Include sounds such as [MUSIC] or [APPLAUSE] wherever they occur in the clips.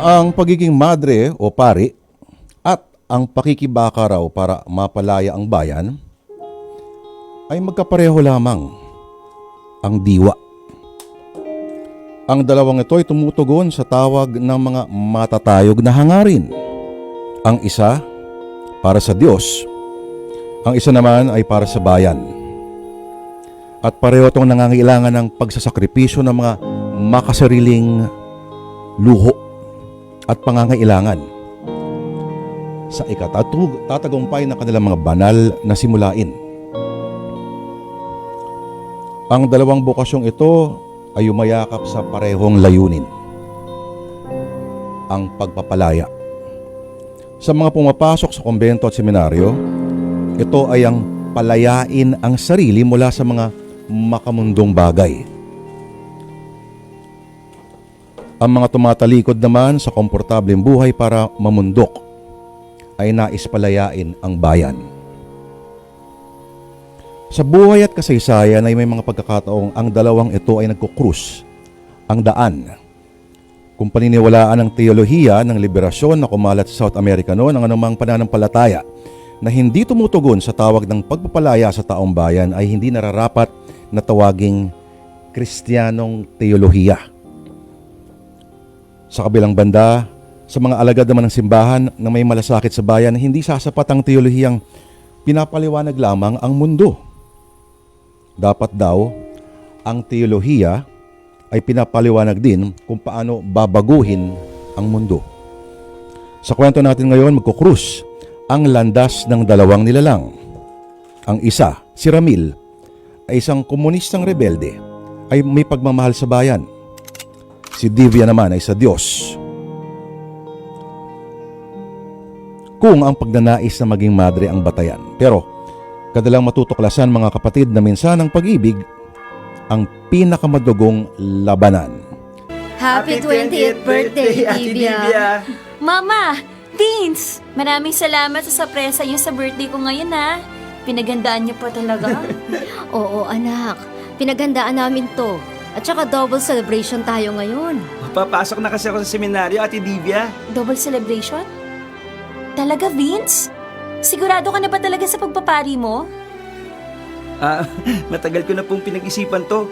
Ang pagiging madre o pari at ang pakikibaka raw para mapalaya ang bayan ay magkapareho lamang ang diwa. Ang dalawang ito ay tumutugon sa tawag ng mga matatayog na hangarin. Ang isa para sa Diyos, ang isa naman ay para sa bayan. At pareho itong nangangailangan ng pagsasakripisyo ng mga makasariling luho at pangangailangan sa ikatatug tatagumpay ng kanilang mga banal na simulain. Ang dalawang bukasyong ito ay umayakap sa parehong layunin. Ang pagpapalaya. Sa mga pumapasok sa kumbento at seminaryo, ito ay ang palayain ang sarili mula sa mga makamundong bagay. Ang mga tumatalikod naman sa komportableng buhay para mamundok ay nais palayain ang bayan. Sa buhay at kasaysayan ay may mga pagkakataong ang dalawang ito ay nagkukrus ang daan. Kung paniniwalaan ng teolohiya ng liberasyon na kumalat sa South America noon ang anumang pananampalataya na hindi tumutugon sa tawag ng pagpapalaya sa taong bayan ay hindi nararapat na tawaging kristyanong teolohiya. Sa kabilang banda, sa mga alagad naman ng simbahan na may malasakit sa bayan, hindi sasapat ang teolohiyang pinapaliwanag lamang ang mundo. Dapat daw, ang teolohiya ay pinapaliwanag din kung paano babaguhin ang mundo. Sa kwento natin ngayon, magkukrus ang landas ng dalawang nilalang. Ang isa, si Ramil, ay isang komunistang rebelde, ay may pagmamahal sa bayan. Si Divya naman ay sa Diyos. Kung ang pagnanais na maging madre ang batayan. Pero, kadalang matutuklasan mga kapatid na minsan ang pag-ibig ang pinakamadugong labanan. Happy 20th birthday, Ate Divya! Mama! Vince! Maraming salamat sa sorpresa niyo sa birthday ko ngayon ha. Pinagandaan niyo po talaga. [LAUGHS] Oo, anak. Pinagandaan namin to. At saka double celebration tayo ngayon. Papasok na kasi ako sa seminaryo, Ate Divya. Double celebration? Talaga, Vince? Sigurado ka na ba talaga sa pagpapari mo? Ah, [LAUGHS] matagal ko na pong pinag-isipan to.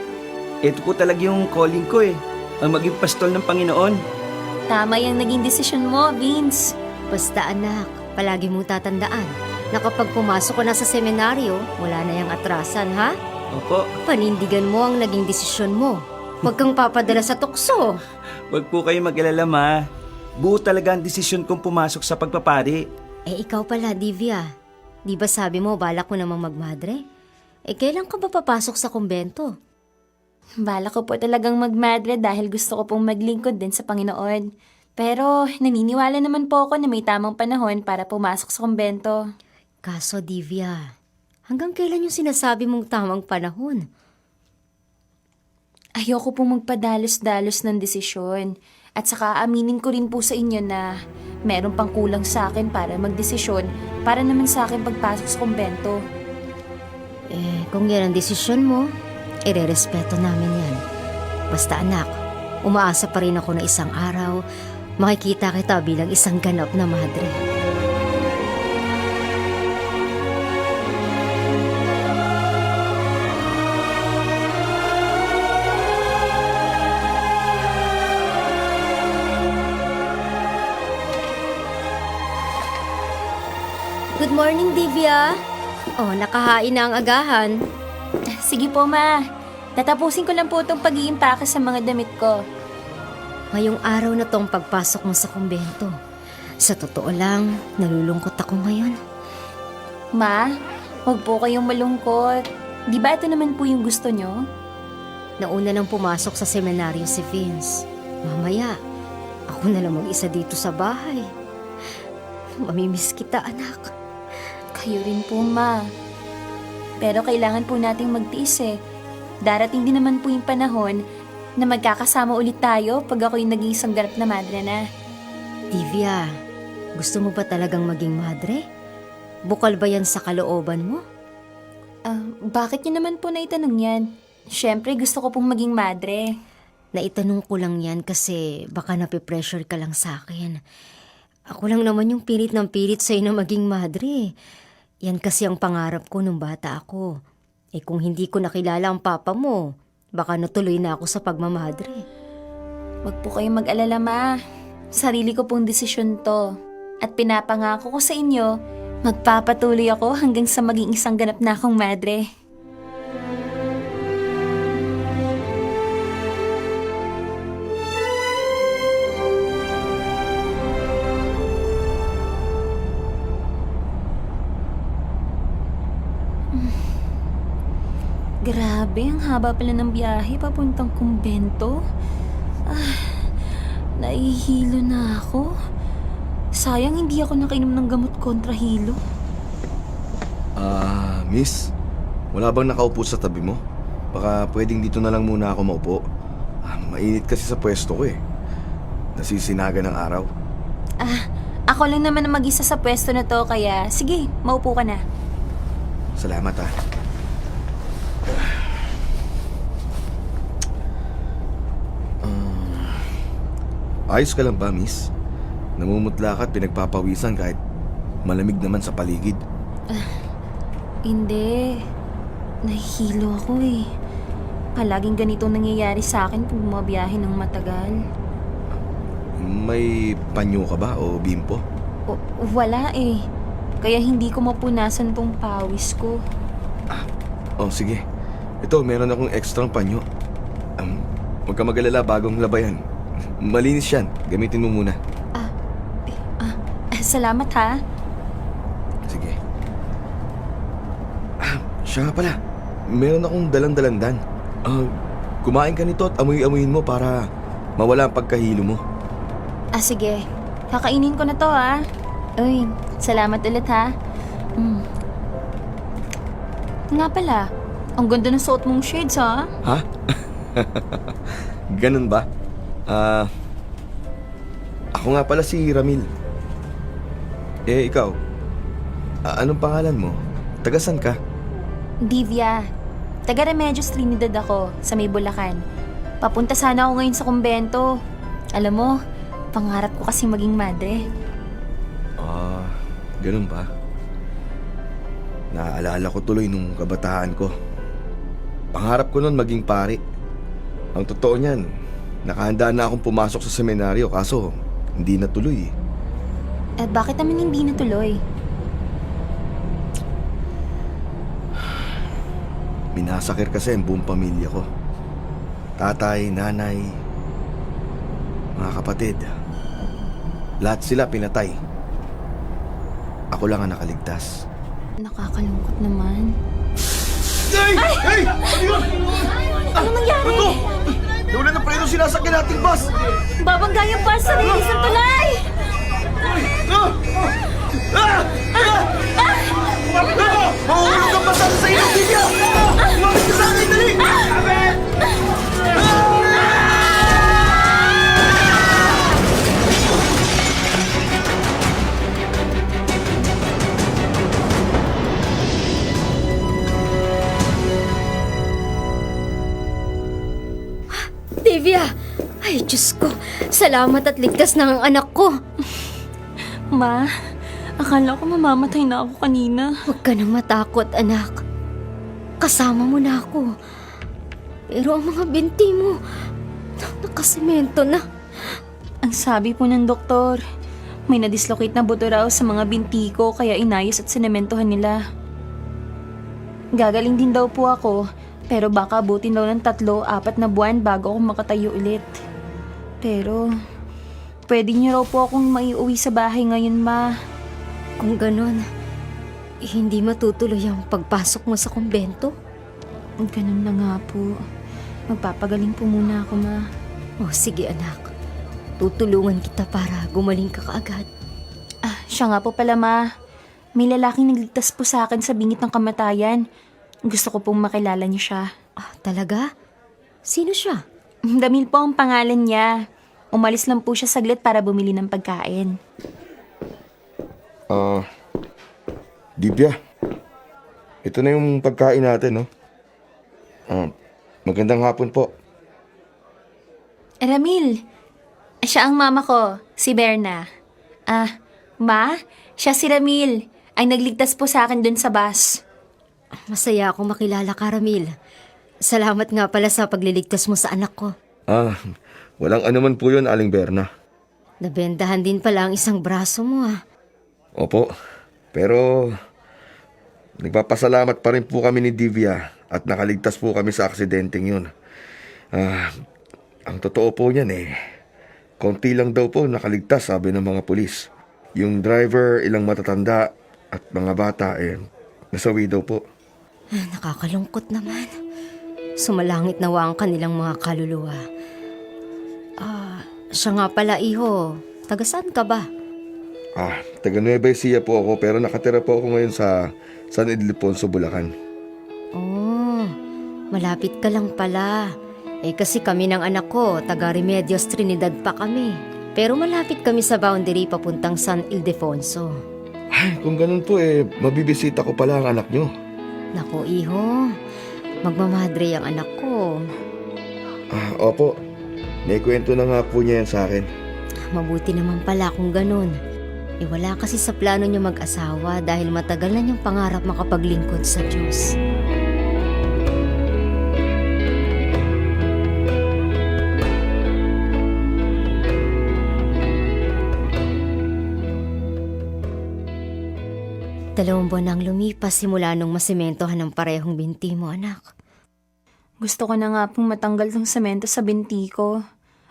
Ito po talaga yung calling ko eh. Ang maging pastol ng Panginoon. Tama yung naging desisyon mo, Vince. Basta anak, palagi mong tatandaan na kapag pumasok ka na sa seminaryo, wala na yung atrasan, ha? Opo, Panindigan mo ang naging desisyon mo. Huwag kang papadala sa tukso. wag po kayo mag-alala ma. Buo talaga ang desisyon kong pumasok sa pagpapari. Eh, ikaw pala, Divya. Di ba sabi mo, balak mo namang magmadre? Eh, kailan ka ba papasok sa kumbento? Bala ko po talagang magmadre dahil gusto ko pong maglingkod din sa Panginoon. Pero naniniwala naman po ako na may tamang panahon para pumasok sa kumbento. Kaso, Divya, hanggang kailan yung sinasabi mong tamang panahon? Ayoko pong magpadalos-dalos ng desisyon. At saka aminin ko rin po sa inyo na meron pang kulang sa akin para magdesisyon para naman sa akin pagpasok sa kumbento. Eh, kung yan ang desisyon mo, irerespeto namin yan. Basta anak, umaasa pa rin ako na isang araw, makikita kita bilang isang ganap na madre. Good morning, Divya. Oh, nakahain na ang agahan. Sige po ma, tatapusin ko lang po itong pag-iimpake sa mga damit ko. Ngayong araw na tong pagpasok mo sa kumbento. Sa totoo lang, nalulungkot ako ngayon. Ma, huwag po kayong malungkot. Di ba ito naman po yung gusto nyo? Nauna nang pumasok sa seminaryo si Vince. Mamaya, ako na lang mag-isa dito sa bahay. Mamimiss kita, anak. Kayo rin po ma. Pero kailangan po nating magtiis eh. Darating din naman po yung panahon na magkakasama ulit tayo pag ako yung naging isang ganap na madre na. Divya, gusto mo ba talagang maging madre? Bukal ba yan sa kalooban mo? Ah, bakit niyo naman po naitanong yan? Siyempre, gusto ko pong maging madre. Naitanong ko lang yan kasi baka napipressure ka lang sa akin. Ako lang naman yung pilit ng pilit sa'yo na maging madre. Yan kasi ang pangarap ko nung bata ako. Eh kung hindi ko nakilala ang papa mo, baka natuloy na ako sa pagmamadre. Huwag po kayong mag-alala, ma. Sarili ko pong desisyon to. At pinapangako ko sa inyo, magpapatuloy ako hanggang sa maging isang ganap na akong madre. Grabe, ang haba pala ng biyahe papuntang kumbento. Ah, naihilo na ako. Sayang hindi ako nakainom ng gamot kontra hilo. Ah, miss, wala bang nakaupo sa tabi mo? Baka pwedeng dito na lang muna ako maupo. Ah, mainit kasi sa pwesto ko eh. Nasisinaga ng araw. Ah, ako lang naman ang mag-isa sa pwesto na to kaya sige, maupo ka na. Salamat ah. Ayos ka lang ba, miss? Namumutla ka at pinagpapawisan kahit malamig naman sa paligid. [SIGHS] Hindi. Nahihilo ako eh. Palaging ganito nangyayari sa akin pag bumabiyahe ng matagal. May panyo ka ba o bimpo? O, wala eh. Kaya hindi ko mapunasan tong pawis ko. Oh, sige. Ito, meron akong ekstrang panyo. Um, huwag ka mag-alala bagong labayan. Malinis yan. Gamitin mo muna. Ah, salamat ha. Sige. Ah, siya nga pala. Meron akong dalang-dalandan. Ah, kumain ka nito at amoy-amoyin mo para mawala ang pagkahilo mo. Ah, sige. Kakainin ko na to, ha? Uy, salamat ulit, ha? Mm. Nga pala, ang ganda ng suot mong shades, ha? Ha? [LAUGHS] Ganun ba? Ah, ako nga pala si Ramil. Eh, ikaw? Ah, anong pangalan mo? Tagasan ka? Divya. Taga Remedios Trinidad ako, sa may Bulacan. Papunta sana ako ngayon sa kumbento. Alam mo, pangarap ko kasi maging madre. Ah, ganun ba? Naaalala ko tuloy nung kabataan ko. Pangarap ko noon maging pari. Ang totoo niyan, nakahanda na akong pumasok sa seminaryo kaso hindi natuloy. eh. Eh, bakit naman hindi natuloy? Minasakir kasi ang buong pamilya ko. Tatay, nanay, mga kapatid. Lahat sila pinatay. Ako lang ang nakaligtas. Nakakalungkot naman. Ay! Ay! Ano nangyari? Nawala na preno sinasakyan nating bus! Babangga yung bus sa rilis ng Salamat at ligtas na ang anak ko. Ma, akala ko mamamatay na ako kanina. Huwag ka nang matakot, anak. Kasama mo na ako. Pero ang mga binti mo, nakasemento na. Ang sabi po ng doktor, may nadislocate na buto raw sa mga binti ko kaya inayos at sinementohan nila. Gagaling din daw po ako, pero baka abutin daw ng tatlo, apat na buwan bago ako makatayo ulit. Pero, pwede niyo raw po akong maiuwi sa bahay ngayon, ma. Kung ganon, hindi matutuloy ang pagpasok mo sa kumbento? Ganun na nga po. Magpapagaling po muna ako, ma. O sige anak, tutulungan kita para gumaling ka kaagad. Ah, siya nga po pala, ma. May lalaking nagligtas po sa akin sa bingit ng kamatayan. Gusto ko pong makilala niyo siya. Ah, talaga? Sino siya? Damil po ang pangalan niya. Umalis lang po siya saglit para bumili ng pagkain. Ah, Divya. Ito na yung pagkain natin, no? Ah, magandang hapon po. Ramil, siya ang mama ko, si Berna. Ah, ma, siya si Ramil. Ang nagligtas po sa akin dun sa bus. Masaya akong makilala ka, Ramil. Salamat nga pala sa pagliligtas mo sa anak ko. Ah, walang anuman po yun, Aling Berna. Nabendahan din pala ang isang braso mo ah. Opo, pero nagpapasalamat pa rin po kami ni Divya at nakaligtas po kami sa aksidenteng yun. Ah, ang totoo po niyan eh, konti lang daw po nakaligtas sabi ng mga pulis. Yung driver, ilang matatanda at mga bata eh, nasawi daw po. Ah, Nakakalungkot naman. Sumalangit nawa ang kanilang mga kaluluwa. Ah, siya nga pala, iho. Taga saan ka ba? Ah, taga Nueva Ecija po ako pero nakatira po ako ngayon sa San Ildefonso, Bulacan. Oh, malapit ka lang pala. Eh kasi kami ng anak ko, taga Remedios Trinidad pa kami. Pero malapit kami sa boundary papuntang San Ildefonso. Ay, kung ganun po eh, mabibisita ko pala ang anak nyo. Naku, iho. Magmamadre ang anak ko. Ah, opo. May kwento na nga po niya yan sa akin. Mabuti naman pala kung ganun. Eh wala kasi sa plano niya mag-asawa dahil matagal na niyang pangarap makapaglingkod sa Diyos. Dalawang buwan nang lumipas simula nung masimentohan ng parehong binti mo, anak. Gusto ko na nga pong matanggal ng semento sa binti ko.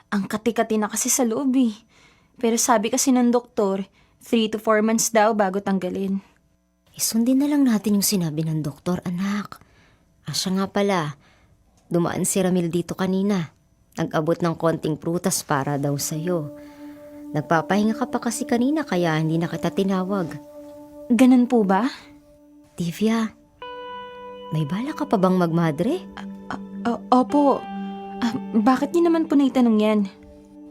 Ang kati-kati na kasi sa loob eh. Pero sabi kasi ng doktor, 3 to 4 months daw bago tanggalin. Isundin na lang natin yung sinabi ng doktor, anak. Asya nga pala, dumaan si Ramil dito kanina. Nag-abot ng konting prutas para daw sa'yo. Nagpapahinga ka pa kasi kanina kaya hindi na kita tinawag. Ganun po ba? Divya, may bala ka pa bang magmadre? O- opo. Ah, bakit niyo naman po naitanong yan?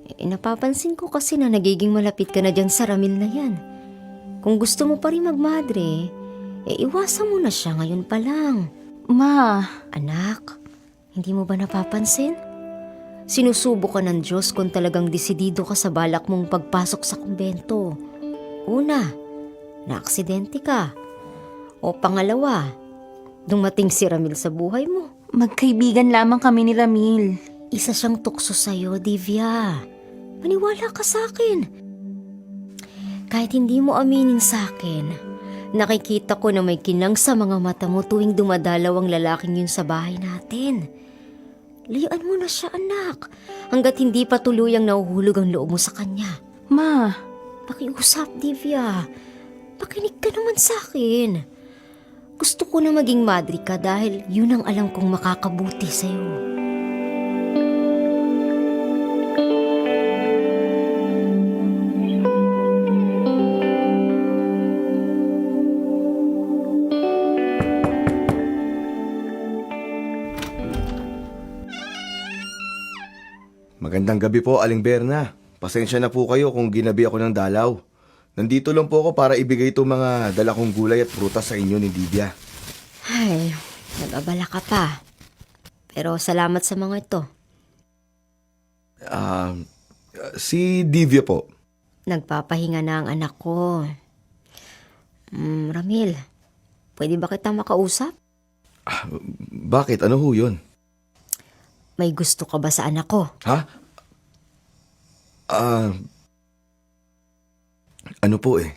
Eh, napapansin ko kasi na nagiging malapit ka na dyan sa Ramil na yan. Kung gusto mo pa rin magmadre, eh iwasan mo na siya ngayon pa lang. Ma, Anak, hindi mo ba napapansin? Sinusubo ka ng Diyos kung talagang desidido ka sa balak mong pagpasok sa kumbento. Una, naaksidente ka. O pangalawa, dumating si Ramil sa buhay mo. magkaibigan lamang kami ni Ramil. Isa siyang tukso sa'yo, Divya. Maniwala ka sa akin. Kahit hindi mo aminin sa akin, nakikita ko na may kinang sa mga mata mo tuwing dumadalaw ang lalaking yun sa bahay natin. Layuan mo na siya, anak, hanggat hindi pa tuluyang nahuhulog ang loob mo sa kanya. Ma, Pakiusap, Divya. Pakinig ka naman sa akin. Gusto ko na maging madre ka dahil yun ang alam kong makakabuti sa'yo. Magandang gabi po, Aling Berna. Pasensya na po kayo kung ginabi ako ng dalaw. Nandito lang po ako para ibigay itong mga dala kong gulay at prutas sa inyo ni Divya. Ay, nag-abala ka pa. Pero salamat sa mga ito. Ah, si Divya po. Nagpapahinga na ang anak ko. Mm, Ramil, pwede ba kita makausap? Bakit? Ano ho yun? May gusto ka ba sa anak ko? Ha? Ah, ano po eh?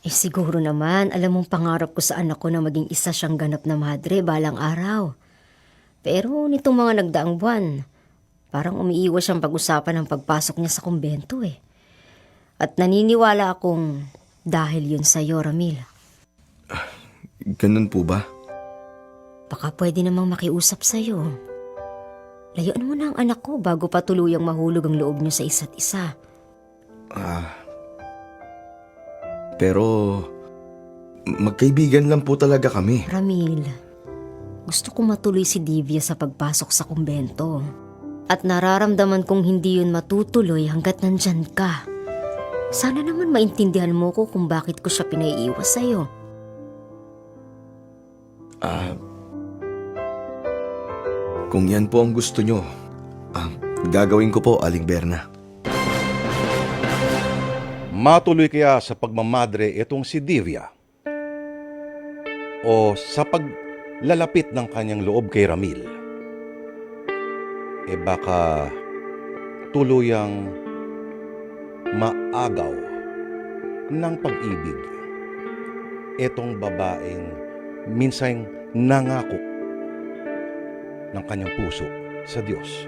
Eh siguro naman, alam mong pangarap ko sa anak ko na maging isa siyang ganap na madre balang araw. Pero nitong mga nagdaang buwan, parang umiiwas siyang pag-usapan ng pagpasok niya sa kumbento eh. At naniniwala akong dahil yun sa'yo, Ramil. Ganun po ba? Baka pwede namang makiusap sa'yo. Layuan mo na ang anak ko bago pa tuluyang mahulog ang loob niyo sa isa't isa. Ah, pero magkaibigan lang po talaga kami. Ramil, gusto ko matuloy si Divya sa pagpasok sa kumbento. At nararamdaman kong hindi yun matutuloy hanggat nandyan ka. Sana naman maintindihan mo ko kung bakit ko siya pinaiiwas sa'yo. Ah, kung yan po ang gusto nyo, ah, Gagawin ko po, Aling Berna. Matuloy kaya sa pagmamadre itong si Divya? O sa paglalapit ng kanyang loob kay Ramil? E baka tuluyang maagaw ng pag-ibig itong babaeng minsang nangako ng kanyang puso sa Diyos.